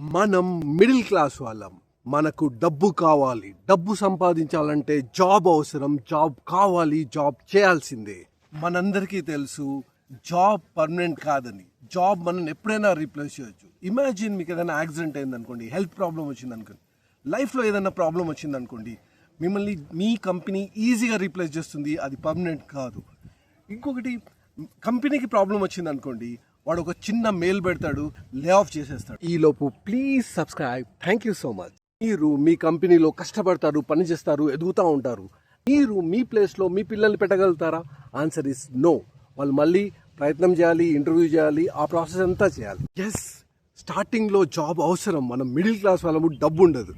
మనం middle class వాళ్ళం. మనకు డబ్బు కావాలి. డబ్బు సంపాదించాలంటే జాబ్ అవసరం. జాబ్ కావాలి జాబ్ చేయాల్సిందే. మనందరికీ తెలుసు జాబ్ పర్మనెంట్ కాదని. జాబ్ మనం ఎప్పుడైనా రీప్లేస్ చేయొచ్చు. ఇమాజిన్ మీకు ఏదైనా యాక్సిడెంట్ అయిందనుకోండి హెల్త్ ప్రాబ్లం వచ్చింది అనుకోండి లైఫ్లో ఏదైనా ప్రాబ్లం వచ్చిందనుకోండి మిమ్మల్ని మీ కంపెనీ ఈజీగా రీప్లేస్ చేస్తుంది. అది పర్మనెంట్ కాదు. ఇంకొకటి కంపెనీకి ప్రాబ్లం వచ్చింది అనుకోండి వాడు ఒక చిన్న మెయిల్ పెడతాడు లే ఆఫ్ చేసేస్తాడు. ఈలోపు please subscribe thank you so much మీరు మీ కంపెనీలో కష్టపడతారు పని చేస్తారు ఎదుగుతూ ఉంటారు. మీరు మీ ప్లేస్లో మీ పిల్లల్ని పెట్టగలుగుతారా? ఆన్సర్ ఇస్ నో వాళ్ళు మళ్ళీ ప్రయత్నం చేయాలి ఇంటర్వ్యూ చేయాలి ఆ ప్రాసెస్ అంతా చేయాలి. ఎస్ స్టార్టింగ్లో జాబ్ అవసరం. మనం మిడిల్ క్లాస్ వాళ్ళము డబ్బు ఉండదు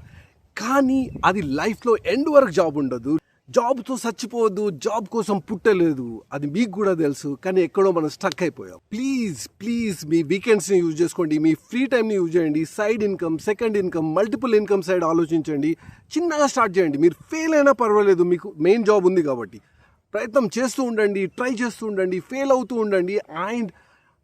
కానీ అది లైఫ్లో ఎండ్ వరకు జాబ్ ఉండదు. జాబ్తో చచ్చిపోవద్దు జాబ్ కోసం పుట్టలేదు. అది మీకు కూడా తెలుసు కానీ ఎక్కడో మనం స్టక్ అయిపోయాం. ప్లీజ్ ప్లీజ్ మీ వీకెండ్స్ని యూజ్ చేసుకోండి మీ ఫ్రీ టైంని యూజ్ చేయండి. Side income second income multiple income side ఆలోచించండి. చిన్నగా స్టార్ట్ చేయండి. మీరు ఫెయిల్ అయినా పర్వాలేదు మీకు మెయిన్ జాబ్ ఉంది కాబట్టి. ప్రయత్నం చేస్తూ ఉండండి ట్రై చేస్తూ ఉండండి ఫెయిల్ అవుతూ ఉండండి అండ్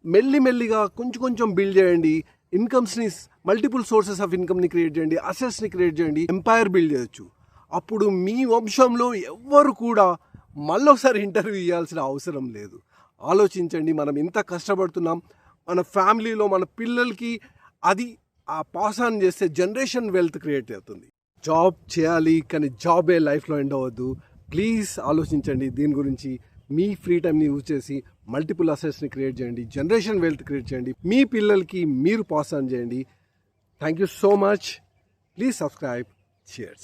మెల్లి మెల్లిగా కొంచెం కొంచెం బిల్డ్ చేయండి. ఇన్కమ్స్ని మల్టిపుల్ సోర్సెస్ ఆఫ్ ఇన్కమ్ని క్రియేట్ చేయండి అసెట్స్ని క్రియేట్ చేయండి ఎంపైర్ బిల్డ్ చేయొచ్చు. అప్పుడు మీ వంశంలో ఎవ్వరు కూడా మళ్ళొకసారి ఇంటర్వ్యూ ఇవ్వాల్సిన అవసరం లేదు. ఆలోచించండి మనం ఇంత కష్టపడుతున్నాం. మన ఫ్యామిలీలో మన పిల్లలకి అది ఆ పాస్ ఆన్ చేస్తే జనరేషన్ వెల్త్ క్రియేట్ అవుతుంది. జాబ్ చేయాలి కానీ జాబే లైఫ్లో ఎండ్ అవ్వద్దు. ప్లీజ్ ఆలోచించండి దీని గురించి మీ ఫ్రీ టైంని యూజ్ చేసి మల్టిపుల్ అసెట్స్ని క్రియేట్ చేయండి జనరేషన్ వెల్త్ క్రియేట్ చేయండి. మీ పిల్లలకి మీరు పాస్ ఆన్ చేయండి. Thank you so much. Please subscribe. Shares